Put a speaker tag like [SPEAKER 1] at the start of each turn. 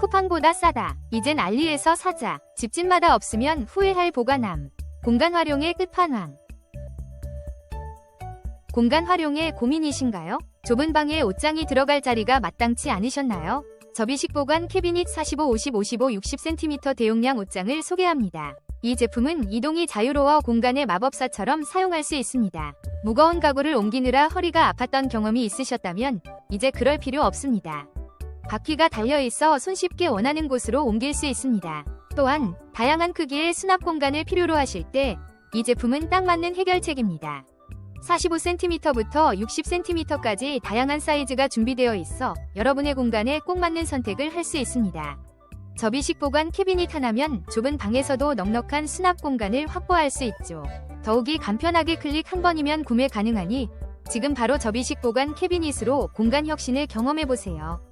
[SPEAKER 1] 쿠팡보다 싸다. 이젠 알리에서 사자. 집집마다 없으면 후회할 보관함. 공간 활용의 끝판왕. 공간 활용에 고민이신가요? 좁은 방에 옷장이 들어갈 자리가 마땅치 않으셨나요? 접이식 보관 캐비닛 45, 50, 55, 60cm 대용량 옷장을 소개합니다. 이 제품은 이동이 자유로워 공간의 마법사처럼 사용할 수 있습니다. 무거운 가구를 옮기느라 허리가 아팠던 경험이 있으셨다면 이제 그럴 필요 없습니다. 바퀴가 달려있어 손쉽게 원하는 곳으로 옮길 수 있습니다. 또한 다양한 크기의 수납 공간을 필요로 하실 때 이 제품은 딱 맞는 해결책입니다. 45cm부터 60cm까지 다양한 사이즈가 준비되어 있어 여러분의 공간에 꼭 맞는 선택을 할 수 있습니다. 접이식 보관 캐비닛 하나면 좁은 방에서도 넉넉한 수납 공간을 확보할 수 있죠. 더욱이 간편하게 클릭 한 번이면 구매 가능하니 지금 바로 접이식 보관 캐비닛으로 공간 혁신을 경험해 보세요.